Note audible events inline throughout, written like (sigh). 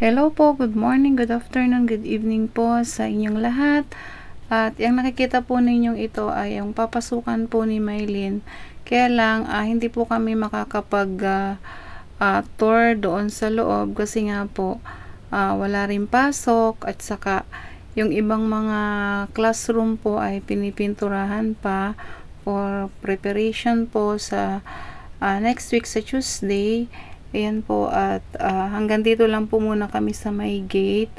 Hello po, good morning, good afternoon, good evening po sa inyong lahat. At yung nakikita po ninyong ito ay yung papasukan po ni Maylin. Kaya lang, ah, hindi po kami makakapag ah, ah, tour doon sa loob kasi nga po ah, wala rin pasok at saka yung ibang mga classroom po ay pinipinturahan pa for preparation po sa ah, next week sa Tuesday. Ayan po at ah, hanggang dito lang po muna kami sa may gate.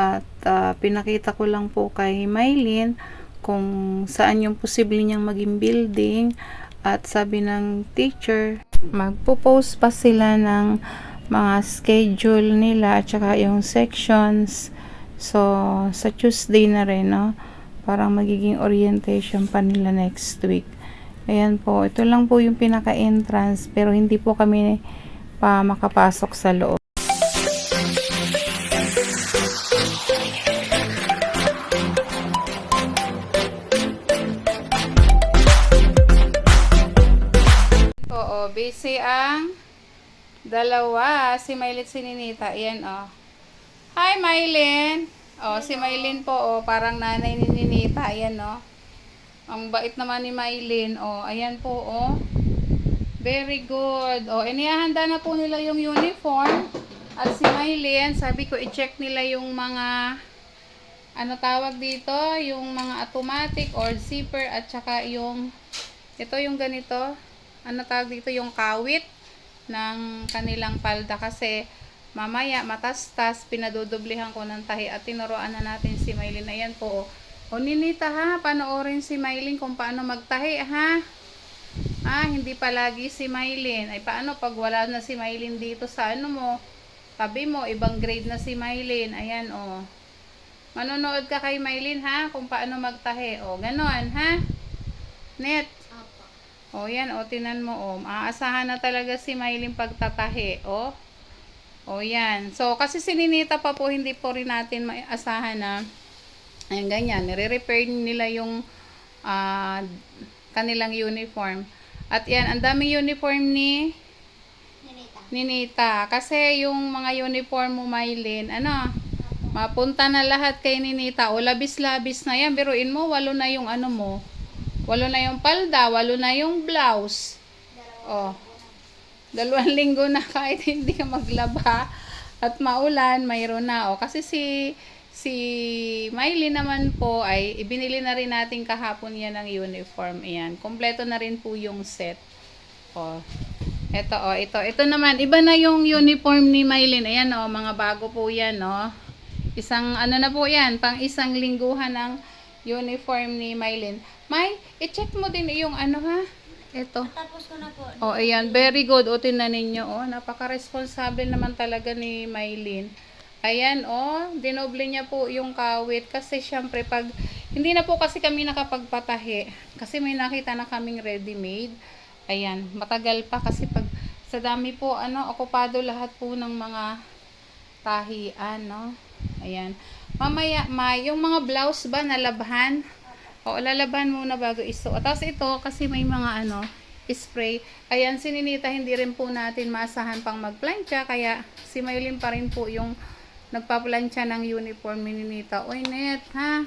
At ah, pinakita ko lang po kay Maylin kung saan yung posible niyang maging building. At sabi ng teacher magpo-post pa sila ng mga schedule nila at saka yung sections. So sa Tuesday na rin no? Parang magiging orientation pa nila next week. Ayan po ito lang po yung pinaka entrance pero hindi po kami pa makapasok sa loob. Oo, busy ang dalawa. Si Maylin si Ninita. Ayan, oh. Hi, Maylin. Oh, si Maylin po, oh. Parang nanay ni Ninita. Ayan, oh. Ang bait naman ni Maylin. Oh, ayan po, oh. Very good. O, inihahanda na po nila yung uniform. At si Maylin, sabi ko, i-check nila yung mga, ano tawag dito, yung mga automatic or zipper at saka yung, ito yung ganito, ano tawag dito, yung kawit ng kanilang palda kasi mamaya matastas, pinadudublihan ko ng tahi at tinuruan na natin si Maylin. Ayan po, o. O, Ninita ha, panoorin si Maylin kung paano magtahi ha. Ah, hindi palagi si Maylin. Ay, paano pag wala na si Maylin dito sa ano mo? Tabi mo, ibang grade na si Maylin. Ayan, oh. Manonood ka kay Maylin, ha? Kung paano magtahi. O, oh, ganon, ha? Net. O, oh, yan, o, oh, tinan mo, o. Oh. Aasahan na talaga si Maylin pagtatahi, o. Oh. O, oh, yan. So, kasi sininita pa po, hindi po rin natin maasahan na, ayan, ganyan. Nire-repair nila yung, uh, kanilang uniform. At yan, ang daming uniform ni Ninita. Ninita. Kasi yung mga uniform mo, Maylin, ano, mapunta na lahat kay Ninita. O labis-labis na yan. Biruin mo, walo na yung ano mo. Walo na yung palda, walo na yung blouse. Oh. Dalawang (laughs) linggo na kahit hindi ka maglaba at maulan, mayroon na. O, kasi si si Miley naman po ay ibinili na rin natin kahapon yan ng uniform. Ayan. Kompleto na rin po yung set. O. Ito o, ito. Ito naman, iba na yung uniform ni Mylin. Ayan o, mga bago po yan o. Isang, ano na po yan, pang isang lingguhan ng uniform ni Mylin. May, i-check mo din yung ano ha. Ito. Tapos ko na po. O, ayan. Very good. O, tinan ninyo o. Napaka-responsible naman talaga ni Mylin. Ayan, oh, dinoble niya po yung kawit kasi syempre pag hindi na po kasi kami nakapagpatahi kasi may nakita na kaming ready-made. Ayan, matagal pa kasi pag sa dami po ano, okupado lahat po ng mga tahian, no. Ayan. Mamaya, ma, yung mga blouse ba nalabhan? O, lalaban muna bago iso. Tapos ito, kasi may mga ano, spray. Ayan, sininita, hindi rin po natin maasahan pang magplancha. Kaya, si Maylin pa rin po yung nagpaplansya ng uniform ni Ninita. Oy, net, ha?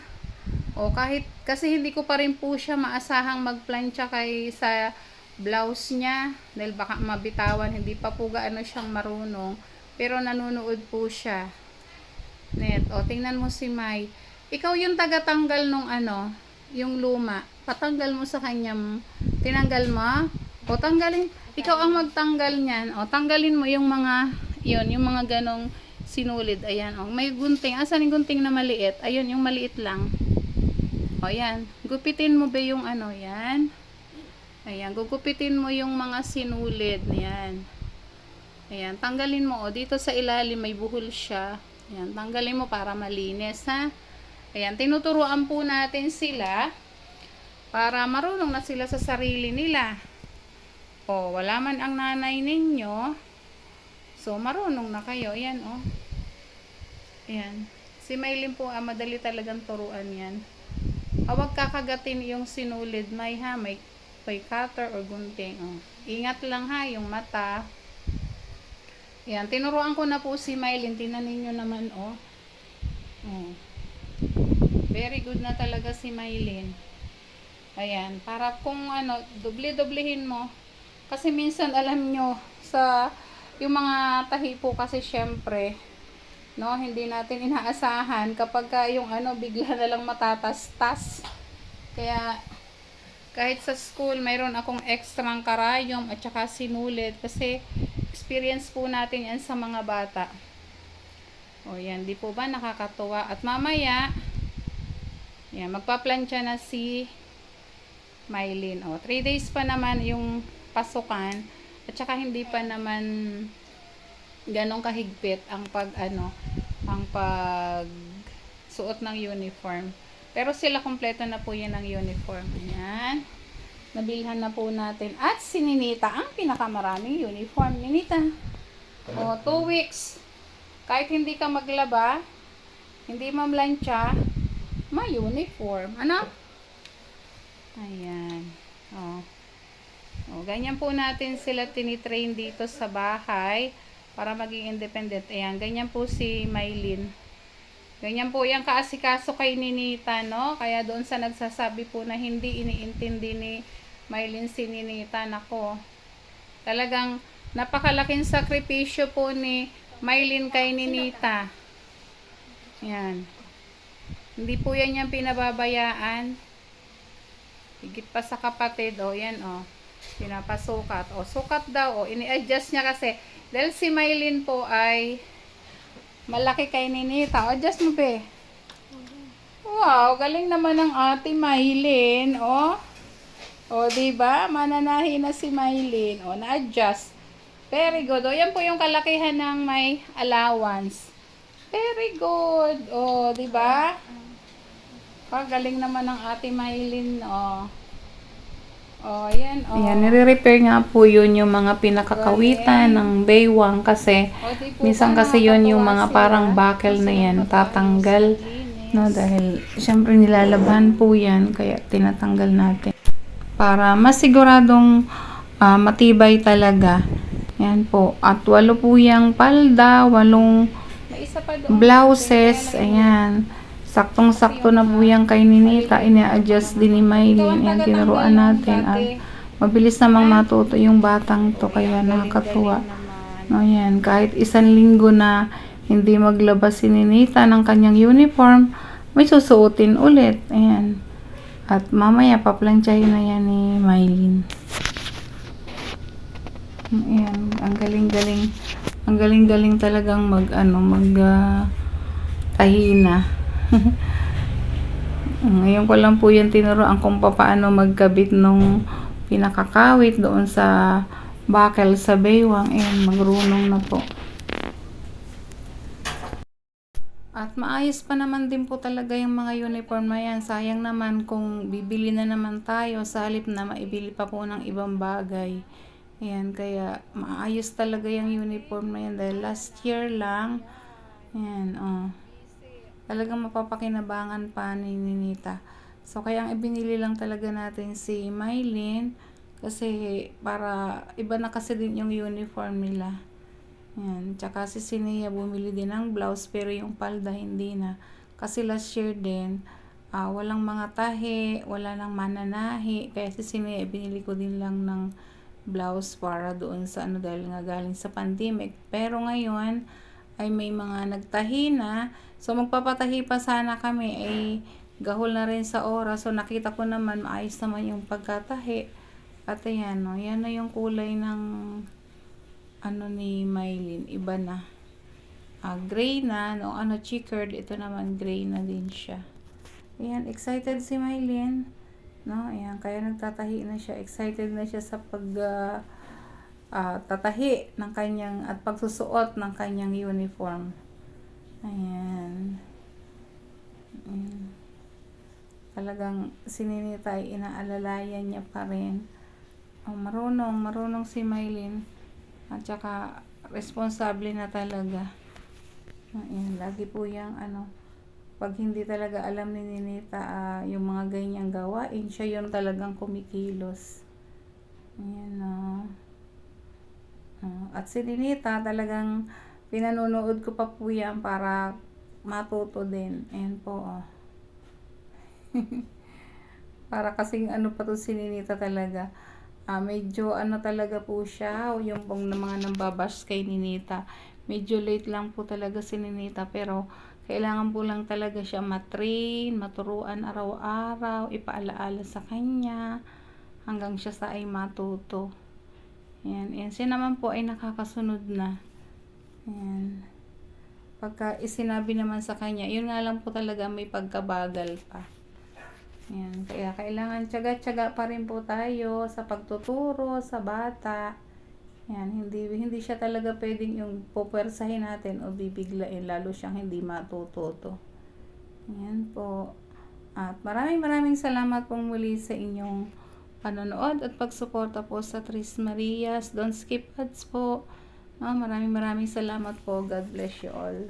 O, kahit, kasi hindi ko pa rin po siya maasahang magplansya kay sa blouse niya. Dahil baka mabitawan, hindi pa po gaano siyang marunong. Pero nanonood po siya. Net, o, tingnan mo si Mai. Ikaw yung tagatanggal nung ano, yung luma. Patanggal mo sa kanya. Tinanggal mo. O, tanggalin. Ikaw ang magtanggal niyan. O, tanggalin mo yung mga, yun, yung mga ganong sinulid. Ayan, oh. May gunting. Asan yung gunting na maliit? Ayun, yung maliit lang. O, yan. Gupitin mo ba yung ano, yan. Ayan, gugupitin mo yung mga sinulid. Yan. Ayan, tanggalin mo. O, dito sa ilalim may buhol siya. Ayan, tanggalin mo para malinis, ha. Ayan, tinuturuan po natin sila para marunong na sila sa sarili nila. O, wala man ang nanay ninyo. So, marunong na kayo. Ayan, oh. Ayan. Si Maylin po, ah, madali talagang turuan yan. Huwag kakagatin yung sinulid. May ha, may, may cutter or gunting. Oh. Ingat lang ha, yung mata. Yan, tinuruan ko na po si Mylene. Tinan ninyo naman, oh. oh. Very good na talaga si Mylene. Ayan, para kung ano, doble-doblehin mo. Kasi minsan, alam nyo, sa yung mga tahi po kasi syempre, no, hindi natin (laughs) inaasahan kapag ka yung ano, bigla na lang matatastas. Kaya, kahit sa school, mayroon akong extrang karayom at saka sinulit kasi experience po natin yan sa mga bata. O yan, di po ba nakakatuwa? At mamaya, yan, magpaplansya na si Mylene. O, 3 days pa naman yung pasukan at saka hindi pa naman ganong kahigpit ang pag ano, ang pag suot ng uniform. Pero sila kompleto na po yan ng uniform. Ayan. Nabilhan na po natin. At si Ninita ang pinakamaraming uniform. Ninita. O, two weeks. Kahit hindi ka maglaba, hindi mamlansya, may uniform. Ano? Ayan. O. O, ganyan po natin sila tinitrain dito sa bahay para maging independent. Ayan, ganyan po si Mylene. Ganyan po yung kaasikaso kay Ninita, no? Kaya doon sa nagsasabi po na hindi iniintindi ni Mylene si Ninita, nako. Talagang napakalaking sakripisyo po ni Mylene kay Ninita. Yan. Hindi po yan yung pinababayaan. Higit pa sa kapatid, o yan, o. Pinapasukat. O, sukat daw, o. Ini-adjust niya kasi. Dahil si Mylene po ay malaki kay Ninita. O, adjust mo, be. Wow, galing naman ng ate Mylene, o. O, di ba? Mananahi na si Mylene. O, na-adjust. Very good. O, yan po yung kalakihan ng may allowance. Very good. O, di ba? Pagaling naman ng ate Mylene, o. O, yan, o. Yan, nire-repair nga po yun yung mga pinakakawitan ng baywang kasi Oh, Minsan kasi yun yung mga parang buckle na yan, tatanggal. No, dahil syempre nilalaban po yan, kaya tinatanggal natin. Para masiguradong ah, matibay talaga. Yan po. At walo po yung palda, walong blouses, Kaya lang ayan. Saktong-sakto na po yung kay Ninita, ina-adjust din ni. Yan, taga-tambay tinuruan natin. At mabilis namang matuto yung batang to, kaya nakakatuwa. No, yan. Kahit isang linggo na hindi maglabas si Ninita ng kanyang uniform, may susuotin ulit. Ayan. At mamaya, paplansyahin na yan ni Mylene. Ayan. Ang galing-galing. Ang galing-galing talagang mag, ano, mag, ah, tahina. (laughs) Ngayon ko lang po yan tinuruan kung paano magkabit nung pinakakawit doon sa bakal sa baywang. Ayan, magrunong na po. At maayos pa naman din po talaga yung mga uniform na yan. Sayang naman kung bibili na naman tayo sa halip na maibili pa po ng ibang bagay. Ayan, kaya maayos talaga yung uniform na yan dahil last year lang. Ayan, oh. Talagang mapapakinabangan pa ni Ninita. So, kaya ang ibinili lang talaga natin si Mylene kasi para iba na kasi din yung uniform nila. Yan. Tsaka si Sineya bumili din ng blouse pero yung palda hindi na. Kasi last year din, ah, walang mga tahi, wala nang mananahi. Kaya si Sineya binili ko din lang ng blouse para doon sa ano dahil nga galing sa pandemic. Pero ngayon ay may mga nagtahi na. So magpapatahi pa sana kami ay gahol na rin sa oras. So nakita ko naman maayos naman yung pagkatahi. At ayan, no, yan na yung kulay ng ano ni Mylene, iba na. Ah, gray na, no, ano, checkered, ito naman gray na din siya. Ayan, excited si Mylene. No, ayan, kaya nagtatahi na siya. Excited na siya sa pag ah, ah, tatahi ng kanyang at pagsusuot ng kanyang uniform. Ayan. Talagang sininita ay inaalalayan niya pa rin. Oh, marunong, marunong si Mylene. At saka, responsable na talaga. Ayan, lagi po yung ano, pag hindi talaga alam ni Ninita ah, yung mga ganyang gawain, siya yung talagang kumikilos. Ayan, oh. Oh, at si Ninita talagang pinanonood ko pa po yan para matuto din. Ayan po, oh. (laughs) para kasing ano pa to si Ninita talaga. Ah, medyo ano talaga po siya, o yung pong na mga nambabash kay Ninita. Medyo late lang po talaga si Ninita, pero kailangan po lang talaga siya matrain, maturuan araw-araw, ipaalaala sa kanya, hanggang siya sa ay matuto. Ayan, ayan. Siya naman po ay nakakasunod na. Ayan. Pagka isinabi naman sa kanya, yun nga lang po talaga may pagkabagal pa. Ayan. Kaya kailangan tiyaga-tiyaga pa rin po tayo sa pagtuturo sa bata. Ayan. Hindi, hindi siya talaga pwedeng yung pupwersahin natin o bibiglain lalo siyang hindi matututo. Ayan po. At maraming maraming salamat pong muli sa inyong panonood at pagsuporta po sa Tris Marias. Don't skip ads po. Ah, maraming maraming salamat po. God bless you all.